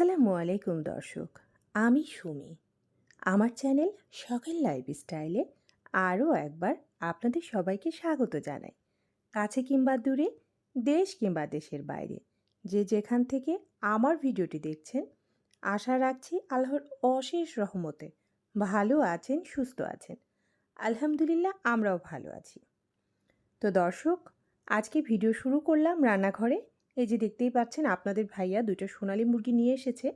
আসসালামু আলাইকুম দর্শক, আমি সুমি। আমার চ্যানেল সকাল লাইফস্টাইলে আরও একবার আপনাদের সবাইকে স্বাগত জানাই। কাছে কিংবা দূরে, দেশ কিংবা দেশের বাইরে, যে যেখান থেকে আমার ভিডিওটি দেখছেন, আশা রাখছি আল্লাহর অশেষ রহমতে ভালো আছেন, সুস্থ আছেন। আলহামদুলিল্লাহ, আমরাও ভালো আছি। তো দর্শক, আজকে ভিডিও শুরু করলাম রান্নাঘরে। এই যে দেখতেই পাচ্ছেন, আপনাদের ভাইয়া দুটো সোনালি মুরগি নিয়ে এসেছে।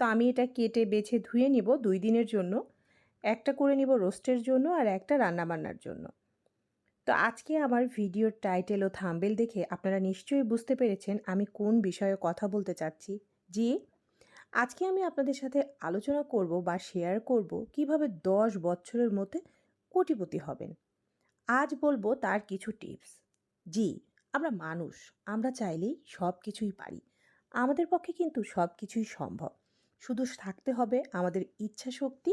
তো আমি এটা কেটে, বেছে, ধুয়ে নিব দুই দিনের জন্য। একটা করে নিব রোস্টের জন্য আর একটা রান্নাবান্নার জন্য। তো আজকে আমার ভিডিওর টাইটেল ও থাম্বেল দেখে আপনারা নিশ্চয়ই বুঝতে পেরেছেন আমি কোন বিষয়ে কথা বলতে চাচ্ছি। জি, আজকে আমি আপনাদের সাথে আলোচনা করব বা শেয়ার করব কীভাবে দশ বছরের মধ্যে কোটিপতি হবেন। আজ বলব তার কিছু টিপস। জি আমরা মানুষ, আমরা চাইলেই সব কিছুই পারি। আমাদের পক্ষে কিন্তু সব কিছুই সম্ভব। শুধু থাকতে হবে আমাদের ইচ্ছা শক্তি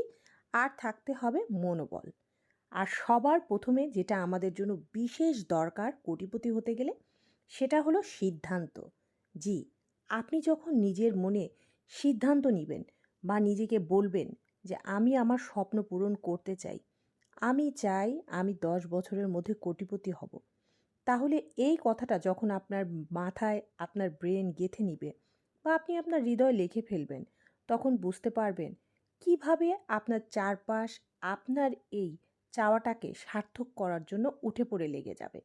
আর থাকতে হবে মনোবল। আর সবার প্রথমে যেটা আমাদের জন্য বিশেষ দরকার কোটিপতি হতে গেলে, সেটা হলো সিদ্ধান্ত। জি, আপনি যখন নিজের মনে সিদ্ধান্ত নেবেন বা নিজেকে বলবেন যে, আমি আমার স্বপ্ন পূরণ করতে চাই। আমি চাই আমি দশ বছরের মধ্যে কোটিপতি হব। তাহলে এই কথাটা যখন আপনার মাথায় আপনার ব্রেন গেঁথে নিবে বা আপনি আপনার হৃদয় লিখে ফেলবেন, তখন বুঝতে পারবেন কীভাবে আপনার চারপাশ আপনার এই চাওয়াটাকে সার্থক করার জন্য উঠে পড়ে লেগে যাবে।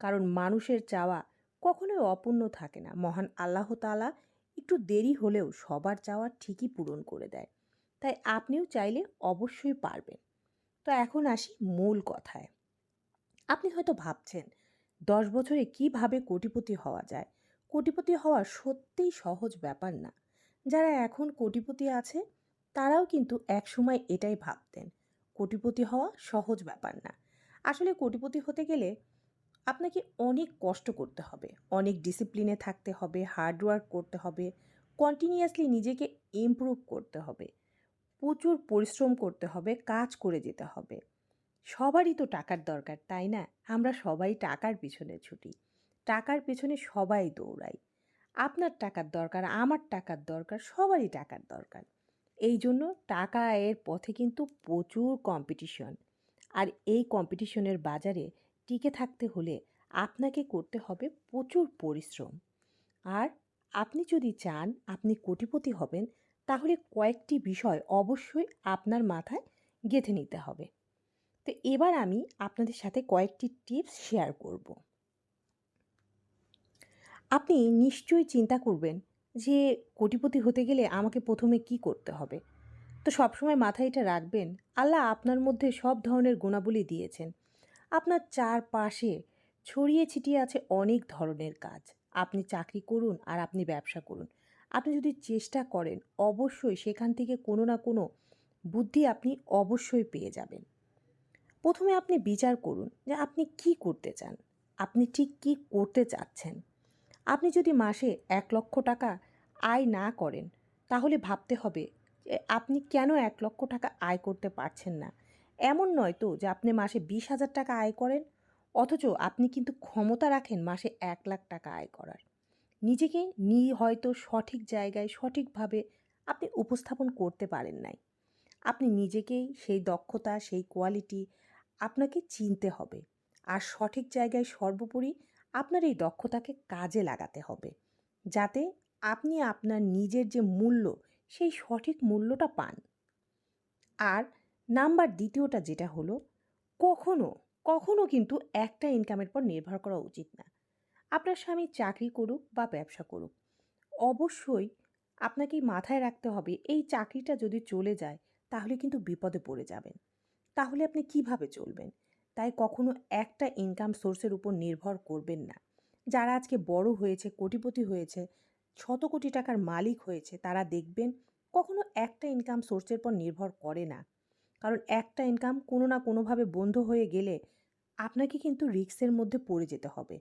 কারণ মানুষের চাওয়া কখনোই অপূর্ণ থাকে না। মহান আল্লাহ তালা একটু দেরি হলেও সবার চাওয়া ঠিকই পূরণ করে দেয়। তাই আপনিও চাইলে অবশ্যই পারবেন। তো এখন আসি মূল কথায়। আপনি হয়তো ভাবছেন দশ বছরে কীভাবে কোটিপতি হওয়া যায়? কোটিপতি হওয়া সত্যিই সহজ ব্যাপার না। যারা এখন কোটিপতি আছে, তারাও কিন্তু একসময় এটাই ভাবতেন, কোটিপতি হওয়া সহজ ব্যাপার না। আসলে কোটিপতি হতে গেলে আপনাকে অনেক কষ্ট করতে হবে, অনেক ডিসিপ্লিনে থাকতে হবে হার্ডওয়ার্ক করতে হবে কন্টিনিউয়াসলি নিজেকে ইমপ্রুভ করতে হবে, প্রচুর পরিশ্রম করতে হবে, কাজ করে যেতে হবে। সবারই তো টাকার দরকার, তাই না? আমরা সবাই টাকার পিছনে ছুটি। টাকার পেছনে সবাই দৌড়াই আপনার টাকার দরকার, আমার টাকার দরকার, সবারই টাকার দরকার। এই জন্য টাকা আয়ের পথে কিন্তু প্রচুর কম্পিটিশন আর এই কম্পিটিশনের বাজারে টিকে থাকতে হলে আপনাকে করতে হবে প্রচুর পরিশ্রম। আর আপনি যদি চান আপনি কোটিপতি হবেন, তাহলে কয়েকটি বিষয় অবশ্যই আপনার মাথায় গেঁথে নিতে হবে। তো এবার আমি আপনাদের সাথে কয়েকটি টিপস শেয়ার করব। আপনি নিশ্চয়ই চিন্তা করবেন যে কোটিপতি হতে গেলে আমাকে প্রথমে কি করতে হবে? তো সবসময় মাথায় এটা রাখবেন, আল্লাহ আপনার মধ্যে সব ধরনের গুণাবলী দিয়েছেন। আপনার চারপাশে ছড়িয়ে ছিটিয়ে আছে অনেক ধরনের কাজ। আপনি চাকরি করুন আর আপনি ব্যবসা করুন। আপনি যদি চেষ্টা করেন, অবশ্যই সেখান থেকে কোনো না কোনো বুদ্ধি আপনি অবশ্যই পেয়ে যাবেন। প্রথমে আপনি বিচার করুন যে আপনি কি করতে চান। আপনি ঠিক কি করতে চাচ্ছেন। আপনি যদি মাসে এক লক্ষ টাকা আয় না করেন, তাহলে ভাবতে হবে যে আপনি কেন এক লক্ষ টাকা আয় করতে পারছেন না। এমন নয় তো যে আপনি মাসে বিশ হাজার টাকা আয় করেন, অথচ আপনি কিন্তু ক্ষমতা রাখেন মাসে এক লাখ টাকা আয় করার। নিজেকে নি হয়তো সঠিক জায়গায় সঠিকভাবে আপনি উপস্থাপন করতে পারেন নাই। আপনি নিজেকেই সেই দক্ষতা, সেই কোয়ালিটি আপনাকে চিনতে হবে। আর সঠিক জায়গায় সর্বোপরি আপনার এই দক্ষতাকে কাজে লাগাতে হবে। যাতে আপনি আপনার নিজের যে মূল্য, সেই সঠিক মূল্যটা পান। আর নাম্বার দ্বিতীয়টা যেটা হলো, কখনো কখনো কিন্তু একটা ইনকামের পর নির্ভর করা উচিত না। আপনার স্বামী চাকরি করুক বা ব্যবসা করুক, অবশ্যই আপনাকে মাথায় রাখতে হবে, এই চাকরিটা যদি চলে যায়, তাহলে কিন্তু বিপদে পড়ে যাবেন। তাহলে আপনি কীভাবে চলবেন? তাই কখনো একটা ইনকাম সোর্সের উপর নির্ভর করবেন না। যারা আজকে বড় হয়েছে, কোটিপতি হয়েছে, শত কোটি টাকার মালিক হয়েছে, তারা দেখবেন কখনো একটা ইনকাম সোর্সের পর নির্ভর করে না। কারণ একটা ইনকাম কোনো না কোনোভাবে বন্ধ হয়ে গেলে আপনাকে কিন্তু রিক্সের মধ্যে পড়ে যেতে হবে।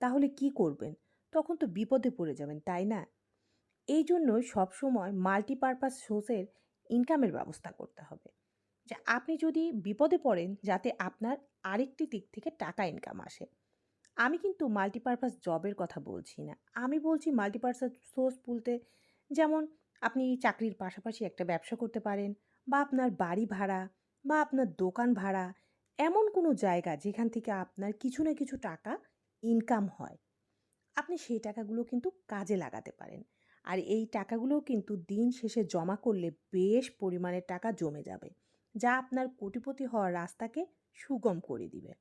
তাহলে কি করবেন? তখন তো বিপদে পড়ে যাবেন, তাই না? এই জন্যই সবসময় মাল্টিপারপাস সোর্সের ইনকামের ব্যবস্থা করতে হবে। যে আপনি যদি বিপদে পড়েন, যাতে আপনার আরেকটি দিক থেকে টাকা ইনকাম আসে। আমি কিন্তু মাল্টিপারপাস জবের কথা বলছি না। আমি বলছি মাল্টিপারপাস সোর্স বলতে যেমন আপনি চাকরির পাশাপাশি একটা ব্যবসা করতে পারেন বা আপনার বাড়ি ভাড়া বা আপনার দোকান ভাড়া, এমন কোনো জায়গা যেখান থেকে আপনার কিছু না কিছু টাকা ইনকাম হয়। আপনি সেই টাকাগুলো কিন্তু কাজে লাগাতে পারেন। আর এই টাকাগুলো কিন্তু দিন শেষে জমা করলে বেশ পরিমাণের টাকা জমে যাবে। যা আপনার কোটিপতি হওয়ার রাস্তাকে সুগম করে দিবে।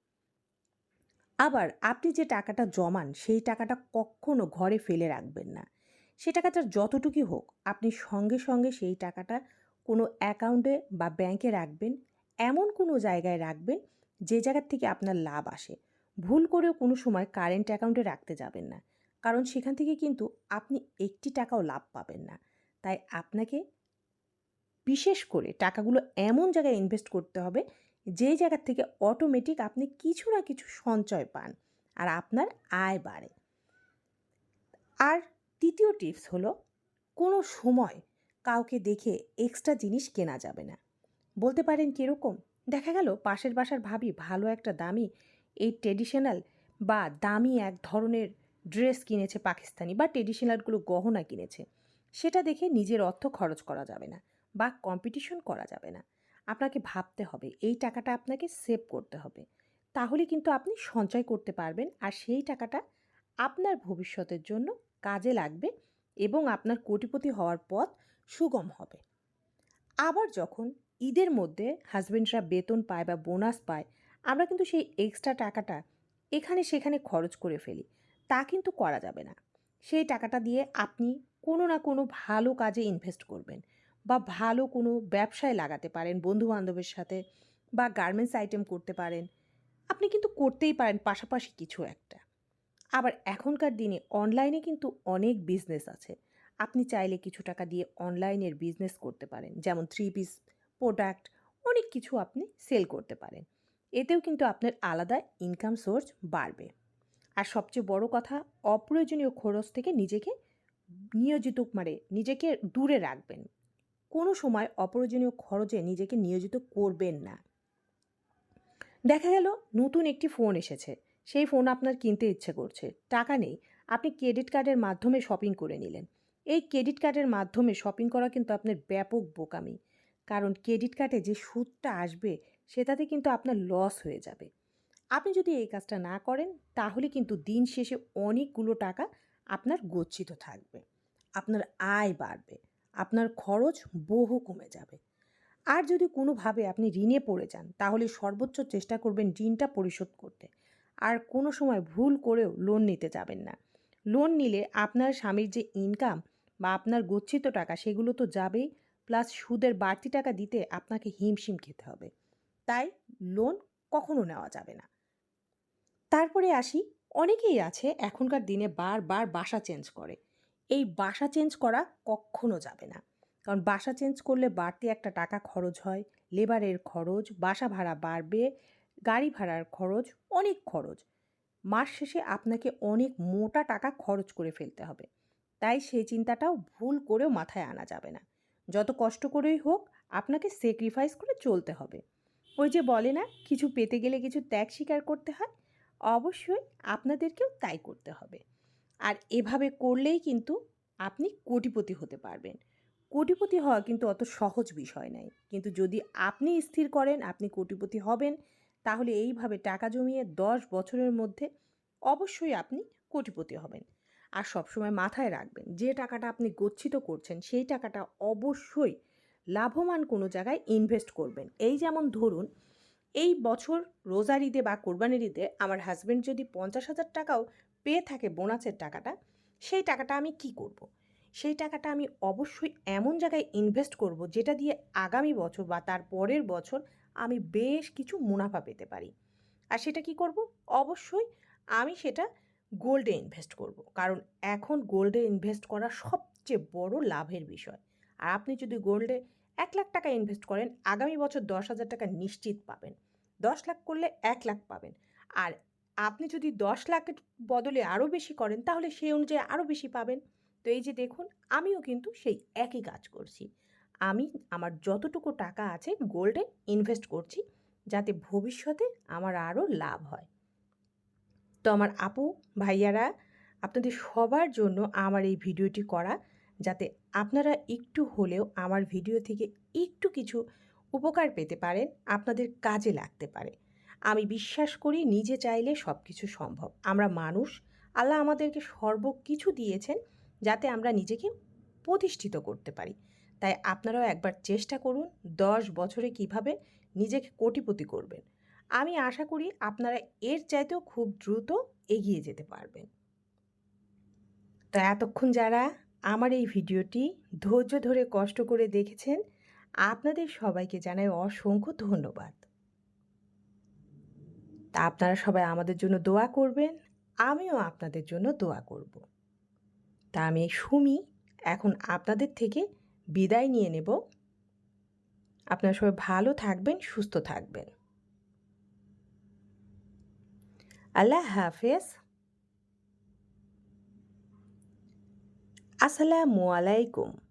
আবার আপনি যে টাকাটা জমান, সেই টাকাটা কখনো ঘরে ফেলে রাখবেন না। সে টাকাটা যতটুকুই হোক, আপনি সঙ্গে সঙ্গে সেই টাকাটা কোনো অ্যাকাউন্টে বা ব্যাংকে রাখবেন, এমন কোনো জায়গায় রাখবেন যে জায়গার থেকে আপনার লাভ আসে। ভুল করেও কোনো সময় কারেন্ট অ্যাকাউন্টে রাখতে যাবেন না। কারণ সেখান থেকে কিন্তু আপনি একটি টাকাও লাভ পাবেন না। তাই আপনাকে বিশেষ করে টাকাগুলো এমন জায়গায় ইনভেস্ট করতে হবে, যেই জায়গার থেকে অটোমেটিক আপনি কিছু না কিছু সঞ্চয় পান আর আপনার আয় বাড়ে। আর তৃতীয় টিপস হলো, কোনো সময় কাউকে দেখে এক্সট্রা জিনিস কেনা যাবে না। বলতে পারেন কীরকম? দেখা গেল পাশের বাসার ভাবি ভালো একটা দামি, এই ট্রেডিশনাল বা দামি এক ধরনের ড্রেস কিনেছে পাকিস্তানি বা ট্রেডিশনালগুলো গহনা কিনেছে। সেটা দেখে নিজের অর্থ খরচ করা যাবে না। বা কম্পিটিশন করা যাবে না। আপনাকে ভাবতে হবে, এই টাকাটা আপনাকে সেভ করতে হবে। তাহলে কিন্তু আপনি সঞ্চয় করতে পারবেন আর সেই টাকাটা আপনার ভবিষ্যতের জন্য কাজে লাগবে এবং আপনার কোটিপতি হওয়ার পথ সুগম হবে। আবার যখন ঈদের মধ্যে হাজব্যান্ডরা বেতন পায় বা বোনাস পায়, আমরা কিন্তু সেই এক্সট্রা টাকাটা এখানে সেখানে খরচ করে ফেলি, তা কিন্তু করা যাবে না। সেই টাকাটা দিয়ে আপনি কোনো না কোনো ভালো কাজে ইনভেস্ট করবেন। বা ভালো কোনো ব্যবসায় লাগাতে পারেন বন্ধু বান্ধবের সাথে বা গার্মেন্টস আইটেম করতে পারেন। আপনি কিন্তু করতেই পারেন, পাশাপাশি কিছু একটা। আবার এখনকার দিনে অনলাইনে কিন্তু অনেক বিজনেস আছে। আপনি চাইলে কিছু টাকা দিয়ে অনলাইনের বিজনেস করতে পারেন। যেমন থ্রি পিস প্রোডাক্ট অনেক কিছু আপনি সেল করতে পারেন। এতেও কিন্তু আপনার আলাদা ইনকাম সোর্স বাড়বে। আর সবচেয়ে বড় কথা, অপ্রয়োজনীয় খরচ থেকে নিজেকে নিয়োজিত মানে নিজেকে দূরে রাখবেন। কোনো সময় অপ্রয়োজনীয় খরচে নিজেকে নিয়োজিত করবেন না। দেখা গেল নতুন একটি ফোন এসেছে। সেই ফোন আপনার কিনতে ইচ্ছে করছে। টাকা নেই। আপনি ক্রেডিট কার্ডের মাধ্যমে শপিং করে নিলেন। এই ক্রেডিট কার্ডের মাধ্যমে শপিং করা কিন্তু আপনার ব্যাপক বোকামি। কারণ ক্রেডিট কার্ডে যে সুদটা আসবে, সেটাতে কিন্তু আপনার লস হয়ে যাবে। আপনি যদি এই কাজটা না করেন, তাহলে কিন্তু দিন শেষে অনেকগুলো টাকা আপনার গচ্ছিত থাকবে। আপনার আয় বাড়বে। আপনার খরচ বহু কমে যাবে। আর যদি কোনোভাবে আপনি ঋণে পড়ে যান, তাহলে সর্বোচ্চ চেষ্টা করবেন ঋণটা পরিশোধ করতে। আর কোনো সময় ভুল করেও লোন নিতে যাবেন না। লোন নিলে আপনার স্বামীর যে ইনকাম বা আপনার গচ্ছিত টাকা, সেগুলো তো যাবেই প্লাস সুদের বাড়তি টাকা দিতে আপনাকে হিমশিম খেতে হবে। তাই লোন কখনো নেওয়া যাবে না। তারপরে আসি, অনেকেই আছে এখনকার দিনে বারবার বাসা চেঞ্জ করে। এই বাসা চেঞ্জ করা কখনো যাবে না। কারণ বাসা চেঞ্জ করলে বাড়তি একটা টাকা খরচ হয় লেবারের খরচ, বাসা ভাড়া বাড়বে, গাড়ি ভাড়ার খরচ অনেক খরচ। মাস শেষে আপনাকে অনেক মোটা টাকা খরচ করে ফেলতে হবে। তাই সেই চিন্তাটাও ভুল করেও মাথায় আনা যাবে না। যত কষ্ট করেই হোক, আপনাকে স্যাক্রিফাইস করে চলতে হবে। ওই যে বলে না, কিছু পেতে গেলে কিছু ত্যাগ স্বীকার করতে হয়। অবশ্যই আপনাদেরকেও তাই করতে হবে। আর এভাবে করলেই কিন্তু আপনি কোটিপতি হতে পারবেন। কোটিপতি হওয়া কিন্তু অত সহজ বিষয় নয় কিন্তু যদি আপনি স্থির করেন, আপনি কোটিপতি হবেন, তাহলে এইভাবে টাকা জমিয়ে দশ বছরের মধ্যে অবশ্যই আপনি কোটিপতি হবেন। আর সবসময় মাথায় রাখবেন, যে টাকাটা আপনি গচ্ছিত করছেন, সেই টাকাটা অবশ্যই লাভবান কোনো জায়গায় ইনভেস্ট করবেন। এই যেমন ধরুন, এই বছর রোজার ঈদে বা কোরবানির ঈদে আমার হাজব্যান্ড যদি পঞ্চাশ হাজার টাকাও পেয়ে থাকে বোনাসের টাকাটা, সেই টাকাটা আমি কি করব। সেই টাকাটা আমি অবশ্যই এমন জায়গায় ইনভেস্ট করব যেটা দিয়ে আগামী বছর বা তার পরের বছর আমি বেশ কিছু মুনাফা পেতে পারি। আর সেটা কি করব? অবশ্যই আমি সেটা গোল্ডে ইনভেস্ট করব। কারণ এখন গোল্ডে ইনভেস্ট করা সবচেয়ে বড় লাভের বিষয়। আর আপনি যদি গোল্ডে এক লাখ টাকা ইনভেস্ট করেন, আগামী বছর দশ হাজার টাকা নিশ্চিত পাবেন। দশ লাখ করলে এক লাখ পাবেন। আর আপনি যদি দশ লাখের বদলে আরও বেশি করেন, তাহলে সেই অনুযায়ী আরও বেশি পাবেন। তো এই যে দেখুন, আমিও কিন্তু সেই একই কাজ করছি। আমি আমার যতটুকু টাকা আছে গোল্ডে ইনভেস্ট করছি, যাতে ভবিষ্যতে আমার আরও লাভ হয়। তো আমার আপু, ভাইয়ারা, আপনাদের সবার জন্য আমার এই ভিডিওটি করা, যাতে আপনারা একটু হলেও আমার ভিডিও থেকে একটু কিছু উপকার পেতে পারেন, আপনাদের কাজে লাগতে পারে। আমি বিশ্বাস করি নিজে চাইলে সব কিছু সম্ভব। আমরা মানুষ, আল্লাহ আমাদেরকে সর্ব কিছু দিয়েছেন যাতে আমরা নিজেকে প্রতিষ্ঠিত করতে পারি। তাই আপনারাও একবার চেষ্টা করুন দশ বছরে কীভাবে নিজেকে কোটিপতি করবেন। আমি আশা করি আপনারা এর চাইতেও খুব দ্রুত এগিয়ে যেতে পারবেন। তো এতক্ষণ যারা আমার এই ভিডিওটি ধৈর্য ধরে কষ্ট করে দেখেছেন, আপনাদের সবাইকে জানাই অসংখ্য ধন্যবাদ। তা আপনারা সবাই আমাদের জন্য দোয়া করবেন, আমিও আপনাদের জন্য দোয়া করব। তা আমি সুমি, এখন আপনাদের থেকে বিদায় নিয়ে নেব। আপনারা সবাই ভালো থাকবেন, সুস্থ থাকবেন। আল্লাহ হাফেজ। আসসালামু আলাইকুম।